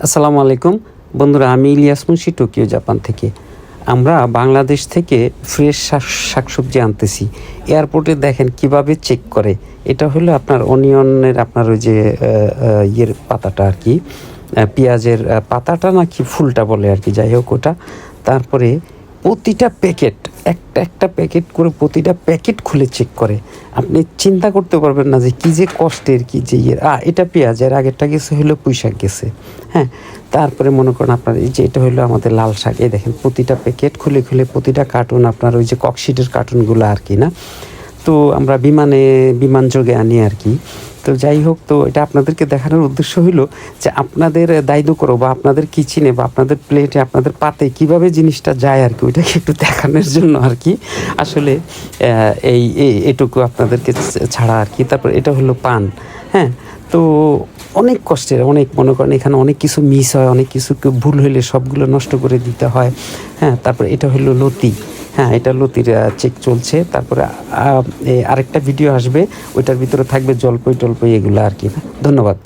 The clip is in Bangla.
আসসালামু আলাইকুম। বন্ধুরা, আমি ইলিয়াস মুন্সি, টোকিও, জাপান থেকে। আমরা বাংলাদেশ থেকে ফ্রেশ শাক, শাকসবজি আনতেছি। এয়ারপোর্টে দেখেন কীভাবে চেক করে। এটা হলো আপনার অনিয়নের, আপনার ওই যে ইয়ের পাতাটা আর কি। পেঁয়াজের পাতাটা নাকি ফুলটা বলে আর কি, যাই হোক ওটা। তারপরে প্রতিটা প্যাকেট একটা একটা প্যাকেট করে প্রতিটা প্যাকেট খুলে চেক করে। আপনি চিন্তা করতে পারবেন না যে কী যে কষ্টের, কী যে ইয়ের। আ এটা পেঁয়াজ, এর আগেরটা গেছে হলো পুঁই শাক গেছে। হ্যাঁ তারপরে মনে করেন আপনার এই যে এটা হলো আমাদের লাল শাক। এই দেখেন, প্রতিটা প্যাকেট খুলে খুলে প্রতিটা কার্টুন আপনার ওই যে ককশিটের কার্টুনগুলো আর কি না? তো আমরা বিমানে, বিমান যোগে আনি আর কি। তো যাই হোক, তো এটা আপনাদেরকে দেখানোর উদ্দেশ্য হলো যে আপনাদের দায়িত্ব করো বা আপনাদের কিচেনে বা আপনাদের প্লেটে আপনাদের পাতে কীভাবে জিনিসটা যায় আর কি, ওইটাকে একটু দেখানোর জন্য আর কি। আসলে এই এটুকু আপনাদেরকে ছাড়া আর কি। তারপর এটা হলো পান হ্যাঁ? তো অনেক কষ্টের, অনেক, মনে করেন এখানে অনেক কিছু মিস হয়, অনেক কিছু ভুল হইলে সবগুলো নষ্ট করে দিতে হয় হ্যাঁ? তারপর এটা হলো লতি হ্যাঁ এটা লতির চেক চলছে। তারপরে আরেকটা ভিডিও আসবে। ওইটার ভিতরে থাকবে জলপই টল্পই এগুলো আর কি। ধন্যবাদ।